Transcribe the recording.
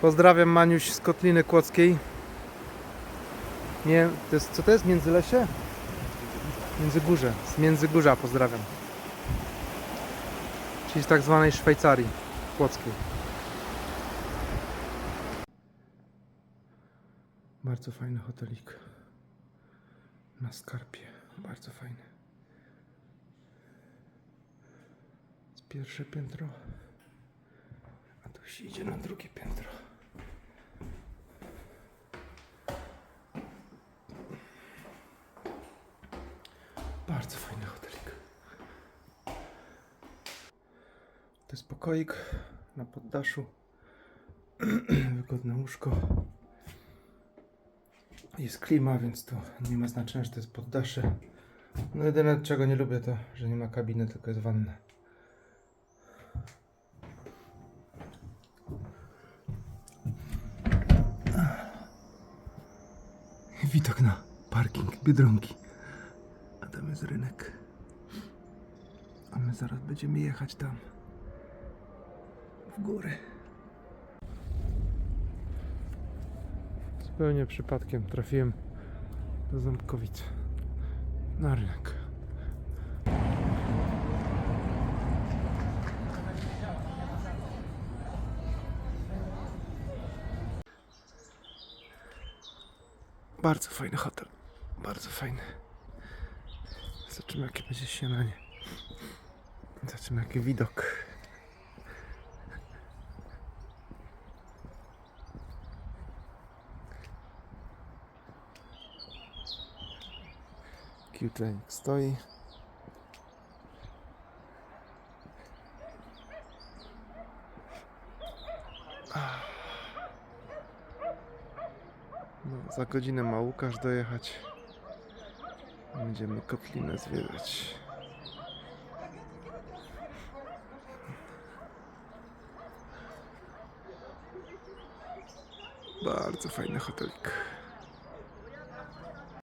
Pozdrawiam Maniuś z Kotliny Kłodzkiej. Nie, to jest, co to jest? Międzylesie? Międzygórze. Z Międzygórza pozdrawiam. Czyli z tak zwanej Szwajcarii Kłodzkiej. Bardzo fajny hotelik. Na skarpie. Bardzo fajny. Pierwsze piętro. A tu się idzie na drugie piętro. Bardzo fajny hotelik. To jest pokoik na poddaszu. Wygodne łóżko. Jest klima, więc to nie ma znaczenia, że to jest poddasze. No jedyne czego nie lubię to, że nie ma kabiny, tylko jest wanna. Widok na parking Biedronki. Tam jest rynek. A my zaraz będziemy jechać tam. W góry. Zupełnie przypadkiem trafiłem do Ząbkowic. Na rynek. Bardzo fajny hotel. Bardzo fajny. Zobaczymy jakie będzie śniadanie. Zobaczymy jaki widok. Q-Train stoi. No, za godzinę ma Łukasz dojechać. Będziemy kotlinę zwiedzać. Bardzo fajny hotelik.